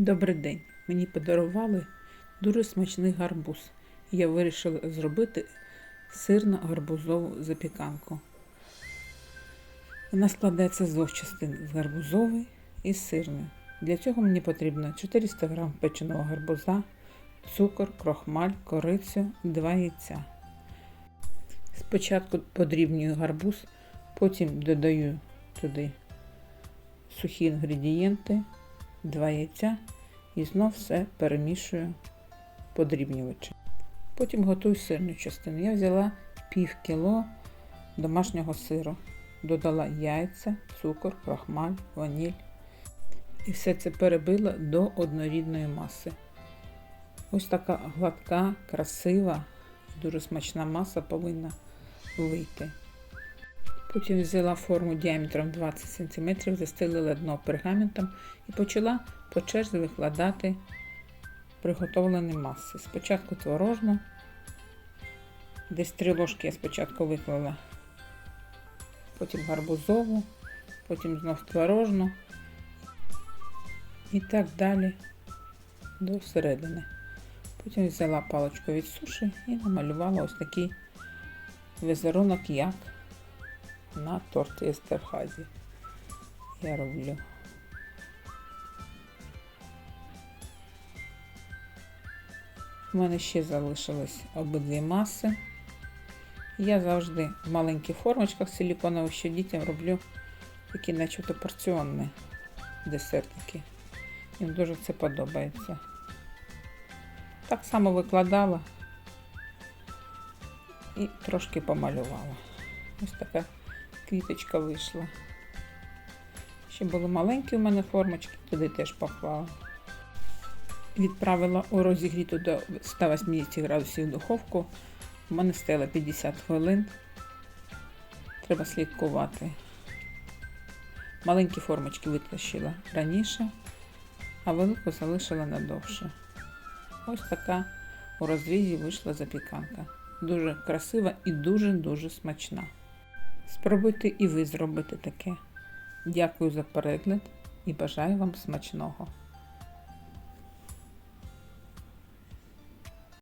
Добрий день. Мені подарували дуже смачний гарбуз. Я вирішила зробити сирно-гарбузову запіканку. Вона складається з двох частин з гарбузової і сирної. Для цього мені потрібно 400 г печеного гарбуза, цукор, крохмаль, корицю, 2 яйця. Спочатку подрібнюю гарбуз, потім додаю туди сухі інгредієнти, 2 яйця і знов все перемішую подрібнювачем. Потім готую сирну частину. Я взяла пів кіло домашнього сиру, додала яйця, цукор, крахмаль, ваніль. І все це перебила до однорідної маси. Ось така гладка, красива, дуже смачна маса повинна вийти. Потім взяла форму діаметром 20 см, застелила дно пергаментом і почала по черзі викладати приготовлені маси. Спочатку творожну, десь три ложки я спочатку виклала, потім гарбузову, потім знов творожну і так далі до середини. Потім взяла паличку від суші і намалювала ось такий візерунок, як на торті Естерхазі. Я роблю. У мене ще залишились обидві маси. Я завжди в маленьких формочках силіконових, що дітям роблю такі начебто порціонні десертики. Їм дуже це подобається. Так само викладала і трошки помалювала. Ось така квіточка вийшла. Ще були маленькі у мене формочки, туди теж поклала. Відправила у розігріту до 180 градусів духовку. У мене стояло 50 хвилин. Треба слідкувати. Маленькі формочки витащила раніше, а велику залишила надовше. Ось така у розрізі вийшла запіканка. Дуже красива і дуже-дуже смачна. Спробуйте і ви зробити таке. Дякую за перегляд і бажаю вам смачного!